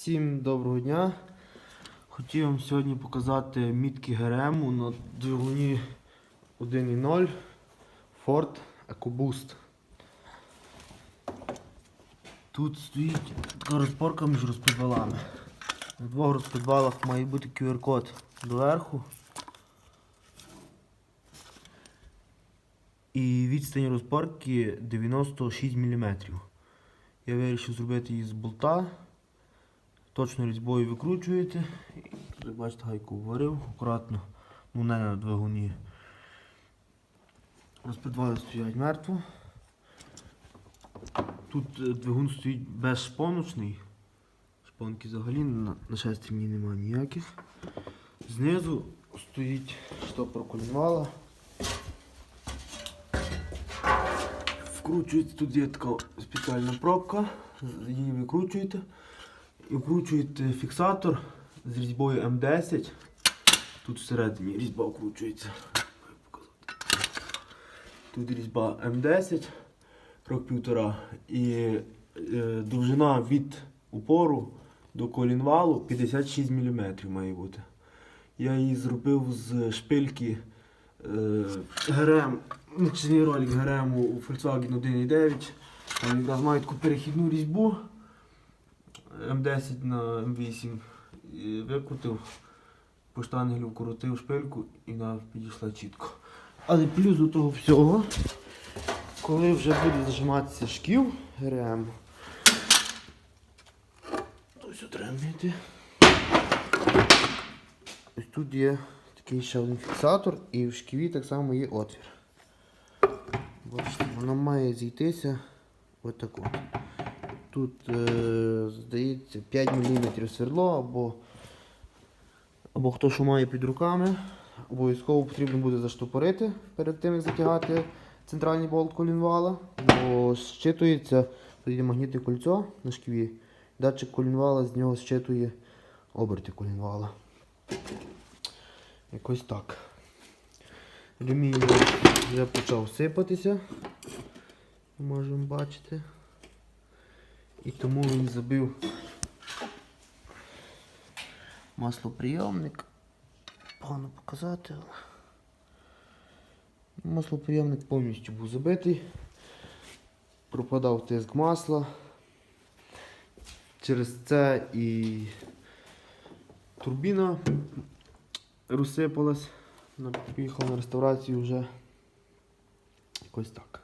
Всім доброго дня. Хотів вам сьогодні показати мітки ГРМ на двигуні 1.0 Ford EcoBoost. Тут стоїть така розпорка між розпідвалами. На двох розпідвалах має бути QR-код доверху. І відстань розпорки 96 мм. Я вирішив зробити її з болта. Точно різьбою викручуєте. Тут, бачите, гайку вварив акуратно, ну не на двигуні. Розпідвали стоять мертво. Тут е, двигун стоїть безшпоночний. Шпонки взагалі на, на шестерні немає ніяких. Знизу стоїть штопор колінвала. Вкручується, тут є така спеціальна пробка, її викручуєте. І вкручуєте фіксатор з різьбою М10. Тут всередині різьба вкручується. Тут різьба М10, крок півтора. І е, довжина від упору до колінвалу 56 мм має бути. Я її зробив з шпильки е, ГРМ, ролик ГРМ у Volkswagen 1.9. Там якраз мають таку перехідну різьбу. М10 на М8 і викрутив, по штангелю вкрутив шпильку і вона підійшла чітко. Але плюс до того всього, коли вже буде зажиматися шків ГРМ, то все треба вміти. Ось тут є такий ще один фіксатор і в шківі так само є отвір. Бачите, воно має зійтися отак от. Тут, е, здається, 5 мм сверло або, або хто що має під руками. Обов'язково потрібно буде заштопорити перед тим, як затягати центральний болт колінвала, бо щитується, тут є магнітне кольцо на шківі. Датчик колінвала з нього щитує оберти колінвала. Якось так. Алюміній вже почав сипатися. Можемо бачити. І тому він забив маслоприйомник. Погано показати, маслоприйомник повністю був забитий. Пропадав тиск масла. Через це і турбіна розсипалась. Поїхав на реставрацію вже якось так.